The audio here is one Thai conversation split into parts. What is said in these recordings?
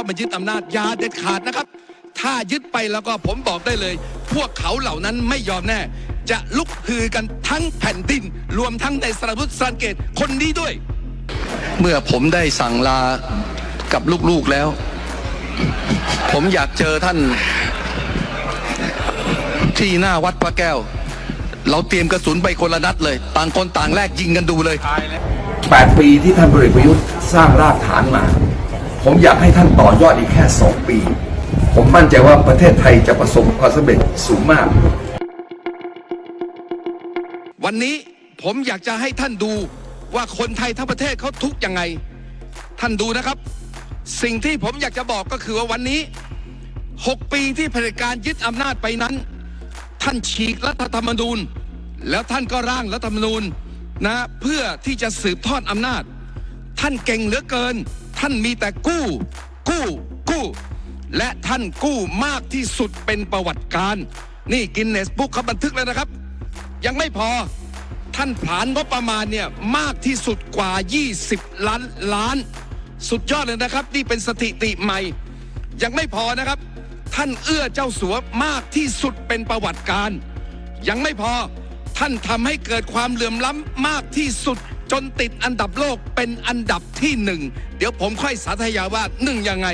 ามายึดอำนาจอยาเด็ดขาดนะครับ ถ้ายึดไปแล้วก็ผมบอกได้เลย พวกเขาเหล่านั้นไม่ยอมแน่ จะลุกฮือกันทั้งแผ่นดิน รวมทั้งในสระพุทธสังเกตคนนี้ด้วย เมื่อผมได้สั่งลากับลูกๆแล้ว ผมอยากเจอท่านที่หน้าวัดพระแก้ว เราเตรียมกระสุนไปคนละนัดเลย ต่างคนต่างแลกยิงกันดูเลย 8 ปีที่ท่านพลเอกประยุทธ์สร้างรากฐานมา ผมอยากให้ท่านต่อยอดอีกแค่ 2 ปี ผมมั่นใจว่าประเทศไทยจะประสบความสำเร็จสูงมาก วันนี้ผมอยากจะให้ท่านดูว่าคนไทยทั้งประเทศเขาทุกข์ยังไง ท่านดูนะครับ สิ่งที่ผมอยากจะบอกก็คือว่าวันนี้ 6 ปีที่เผด็จการยึดอำนาจไปนั้น ท่านฉีกรัฐธรรมนูญ แล้วท่านก็ร่างรัฐธรรมนูญนะเพื่อที่จะสืบทอดอำนาจ ท่านเก่งเหลือเกิน ท่านมีแต่กู้ กู้ กู้ และท่านกู้มากที่สุดเป็นประวัติการ นี่กินเนสบุ๊กเขาบันทึกแล้วนะครับ ยังไม่พอท่านผานงบประมาณเนี่ยมากที่สุดกว่า 20 ล้านล้าน สุดยอดเลยนะครับ นี่เป็นสถิติใหม่ ยังไม่พอนะครับ ท่านเอื้อเจ้าสัวมากที่สุดเป็นประวัติการ ยังไม่พอท่านทำให้เกิดความเหลื่อมล้ำมากที่สุด จนติดอันดับโลกเป็นอันดับที่หนึ่งเดี๋ยวผมค่อยสาธยายว่าหนึ่งยังไง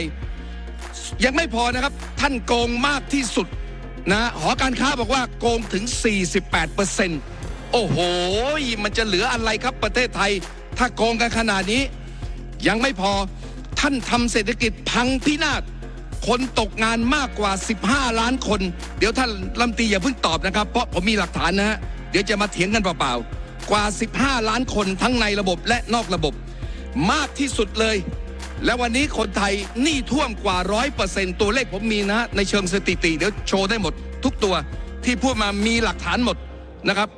ยังไม่พอนะครับ ท่านโกงมากที่สุดนะหอการค้าบอกว่าโกงถึง 48เปอร์เซ็นต์โอ้โห มันจะเหลืออะไรครับประเทศไทย ถ้าโกงกันขนาดนี้ ยังไม่พอท่านทำเศรษฐกิจพังพินาศคนตกงานมากกว่า 15 ล้านคน เดี๋ยวท่านลำตีอย่าเพิ่งตอบนะครับ เพราะผมมีหลักฐานนะฮะเดี๋ยวจะมาเถียงกันเปล่าๆ กว่า 15 ล้านคนทั้งในระบบและนอกระบบ มากที่สุดเลย และวันนี้คนไทยหนี้ท่วมกว่าร้อยเปอร์เซ็นตัวเลขผมมีนะฮะในเชิงสถิติ เดี๋ยวโชว์ได้หมด ทุกตัวที่พูดมามีหลักฐานหมดนะครับ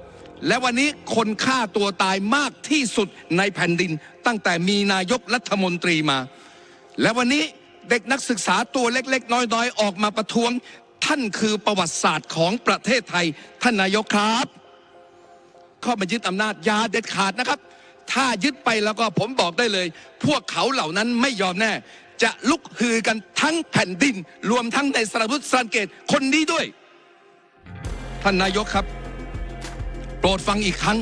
และวันนี้คนฆ่าตัวตายมากที่สุดในแผ่นดิน ตั้งแต่มีนายกรัฐมนตรีมา และวันนี้เด็กนักศึกษาตัวเล็กๆ น้อยๆ ออกมาประท้วง ท่านคือประวัติศาสตร์ของประเทศไทย ท่านนายกครับ เข้ามายึดอำนาจยาเด็ดขาดนะครับ ถ้ายึดไปแล้วก็ผมบอกได้เลย พวกเขาเหล่านั้นไม่ยอมแน่ จะลุกฮือกันทั้งแผ่นดิน รวมทั้งในสระพุทธสังเกตคนนี้ด้วย ท่านนายกครับ โปรดฟังอีกครั้ง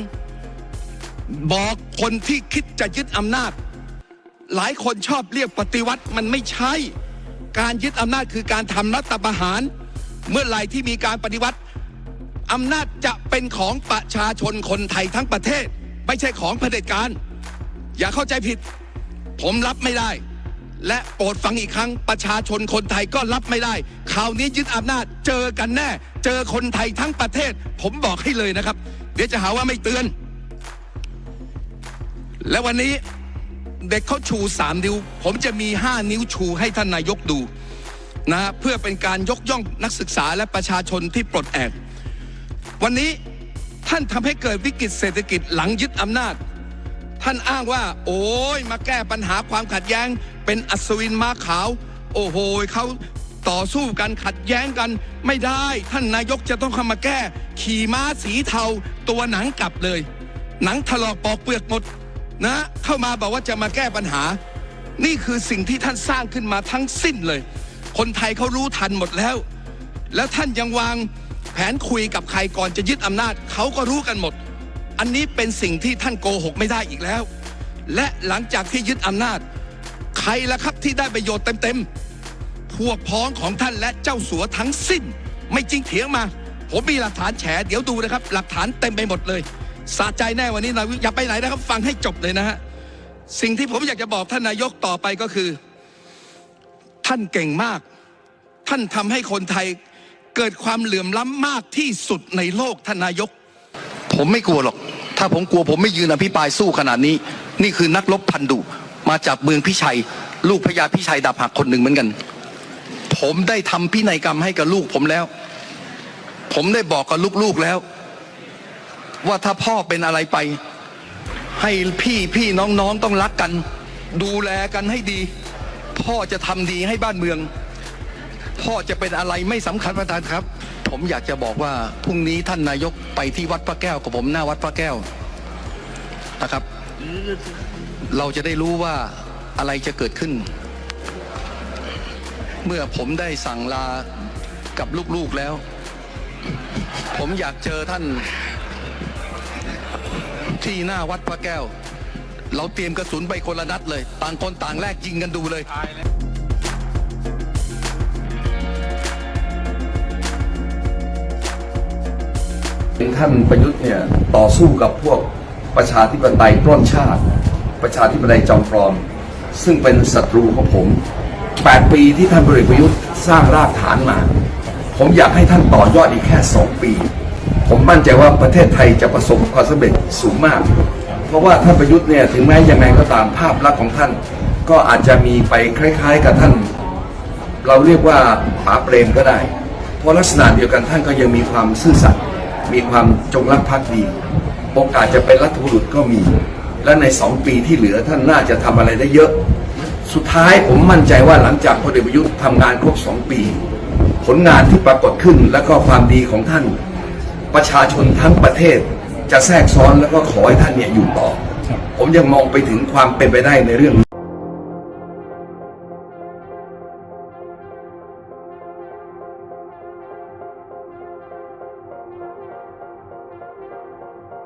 บอกคนที่คิดจะยึดอำนาจ หลายคนชอบเรียกปฏิวัติมันไม่ใช่ การยึดอำนาจคือการทำรัฐประหาร เมื่อไหร่ที่มีการปฏิวัติ อำนาจจะเป็นของประชาชนคนไทยทั้งประเทศ ไม่ใช่ของเผด็จการ อย่าเข้าใจผิด ผมรับไม่ได้ และโปรดฟังอีกครั้งประชาชนคนไทยก็รับไม่ได้คราวนี้ยึดอำนาจเจอกันแน่ เจอคนไทยทั้งประเทศ ผมบอกให้เลยนะครับ เดี๋ยวจะหาว่าไม่เตือน และวันนี้เด็กเขาชูสามนิ้ว ผมจะมีห้านิ้วชูให้ท่านนายกดูนะเพื่อเป็นการยกย่องนักศึกษาและประชาชนที่ปลดแอก วันนี้ท่านทำให้เกิดวิกฤตเศรษฐกิจหลังยึดอำนาจ ท่านอ้างว่า โอ้ยมาแก้ปัญหาความขัดแย้ง เป็นอัศวินม้าขาว โอ้โหเขาต่อสู้กันขัดแย้งกันไม่ได้ ท่านนายกจะต้องเข้ามาแก้ ขี่ม้าสีเทา ตัวหนังกลับเลย หนังถลอกปอกเปลือกหมดนะ เข้ามาบอกว่าจะมาแก้ปัญหา นี่คือสิ่งที่ท่านสร้างขึ้นมาทั้งสิ้นเลย คนไทยเขารู้ทันหมดแล้ว แล้วท่านยังวาง แผนคุยกับใครก่อนจะยึดอำนาจเขาก็รู้กันหมด อันนี้เป็นสิ่งที่ท่านโกหกไม่ได้อีกแล้ว และหลังจากที่ยึดอำนาจ ใครล่ะครับที่ได้ประโยชน์เต็มๆพวกพ้องของท่านและเจ้าสัวทั้งสิ้น ไม่จริงเถียงมา ผมมีหลักฐานแฉเดี๋ยวดูนะครับ หลักฐานเต็มไปหมดเลยสะใจแน่วันนี้นายอย่าไปไหนนะครับ ฟังให้จบเลยนะฮะสิ่งที่ผมอยากจะบอกท่านนายกต่อไปก็คือ ท่านเก่งมาก ท่านทำให้คนไทย เกิดความเหลื่อมล้ำมากที่สุดในโลกท่านนายก ผมไม่กลัวหรอก ถ้าผมกลัวผมไม่ยืนอภิปรายสู้ขนาดนี้ นี่คือนักรบพันดุมาจากเมืองพิชัย ลูกพญาพิชัยดาบหักคนหนึ่งเหมือนกัน ผมได้ทำพินัยกรรมให้กับลูกผมแล้ว ผมได้บอกกับลูกๆแล้ว ว่าถ้าพ่อเป็นอะไรไป ให้พี่พี่น้องๆต้องรักกัน ดูแลกันให้ดี พ่อจะทำดีให้บ้านเมือง พ่อจะเป็นอะไรไม่สำคัญประธานครับ ผมอยากจะบอกว่าพรุ่งนี้ท่านนายกไปที่วัดพระแก้วกับผมหน้าวัดพระแก้วนะครับ เราจะได้รู้ว่าอะไรจะเกิดขึ้น เมื่อผมได้สั่งลากับลูกๆแล้ว ผมอยากเจอท่าน ที่หน้าวัดพระแก้ว เราเตรียมกระสุนไปคนละนัดเลย ต่างคนต่างแลกยิงกันดูเลย ท่านประยุทธ์เนี่ยต่อสู้กับพวกประชาธิปไตยปล้นชาติ ประชาธิปไตยจอมปลอม ซึ่งเป็นศัตรูของผม 8 ปีที่ท่านพลเอกประยุทธ์สร้างรากฐานมา ผมอยากให้ท่านต่อยอดอีกแค่ 2 ปี ผมมั่นใจว่าประเทศไทยจะประสบความสำเร็จสูงมาก เพราะว่าท่านประยุทธ์เนี่ยถึงแม้ยังไงก็ตามภาพลักษณ์ของท่าน ก็อาจจะมีไปคล้าย ๆ กับท่าน เราเรียกว่าป๋าเปรมก็ได้ เพราะลักษณะเดียวกันท่านก็ยังมีความซื่อสัตย์ มีความจงรักภักดี โอกาสจะเป็นรัฐบุรุษก็มี และในสองปีที่เหลือท่านน่าจะทำอะไรได้เยอะ สุดท้ายผมมั่นใจว่าหลังจากพลเอกประยุทธ์ทำงานครบสองปี ผลงานที่ปรากฏขึ้นและก็ความดีของท่าน ประชาชนทั้งประเทศจะแทรกซ้อนแล้วก็ขอให้ท่านเนี่ยอยู่ต่อ ผมยังมองไปถึงความเป็นไปได้ในเรื่อง